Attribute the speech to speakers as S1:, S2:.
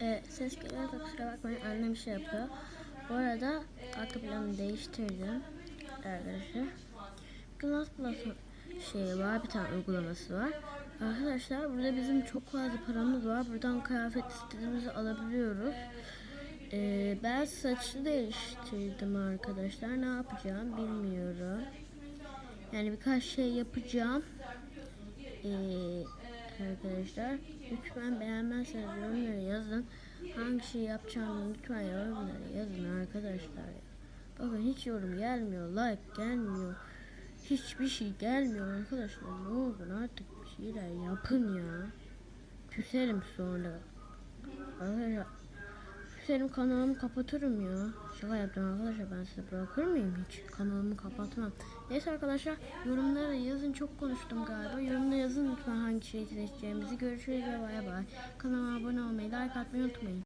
S1: Ee, ses geliyorsa kusura bakmayın annem şey yapıyor. Bu arada arka planı değiştirdim arkadaşlar. Glass Plus şey var bir tane uygulaması var. Arkadaşlar burada bizim çok fazla paramız var. Buradan kıyafet istediğimizi alabiliyoruz. Ee, ben saçı değiştirdim arkadaşlar. Ne yapacağım bilmiyorum. Yani birkaç şey yapacağım. Ee, arkadaşlar lütfen beğenmezseniz yorumlara yazın. Hangi şey yapacağımı lütfen yorumlara yazın arkadaşlar. Bakın hiç yorum gelmiyor, like gelmiyor. Hiçbir şey gelmiyor arkadaşlar. Ne oldu artık bir şeyler yapın ya. Küserim sonra. Arkadaşlar senin kanalımı kapatırım ya. Şaka yaptım arkadaşlar ben size bırakır mıyım hiç? Kanalımı kapatmam. Neyse arkadaşlar yorumlara yazın çok konuştum galiba. Yorumlara şeyi seçeceğimizi. Görüşürüz ve bay bay. Kanalıma abone olmayı, like atmayı unutmayın.